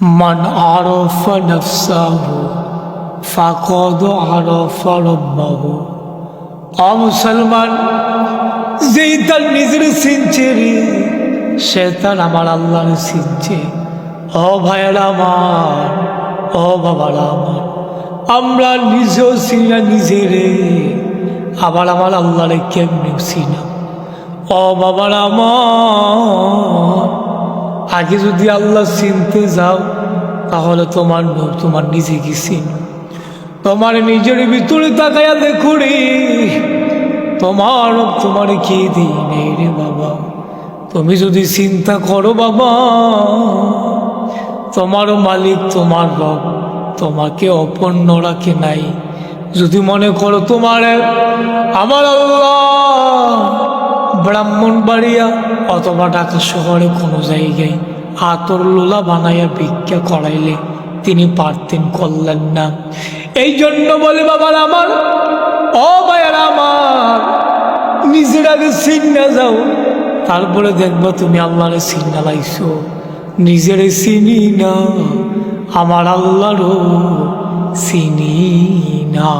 من عرف نفسه فقد عرف ربه অ মুসলমান যেই তার নিজের চিনছে রে সে তার আমার আল্লাহর চিনছে ও ভাইয়েরা আমার ও বাবারা আমার আমরা নিজেও চিনা নিজে রে আবার আমার আল্লাহরে কেমনি চিনা ও বাবারা আমার আগে যদি আল্লাহ চিনতে যাও, তাহলে তোমার তোমার নিজেকে চিনো। তোমার নিজের ভিতরে তাকাইয়া দেখো রে। তোমার তোমার কি দিই নেই রে বাবা? তুমি যদি চিন্তা করো বাবা, তোমার মালিক তোমার রব, তোমাকে অপন্ন রাখে নাই। যদি মনে করো তোমার, আমার আল্লাহ ব্রাহ্মণ বাড়িয়া অথবা ঢাকা শহরে কোনো জায়গায় আতর লোলা বানাইয়া ভিক্ষা করাইলে তিনি পারতেন করলেন না। এই জন্য বলে, বাবার আমার, ও ভাইয়ার আমার, নিজের আগে সিন্না যাও তারপরে দেখব তুমি আল্লাহরে সিন্না লাইছো। নিজেরে চিনি না, আমার আল্লাহরও চিনি না।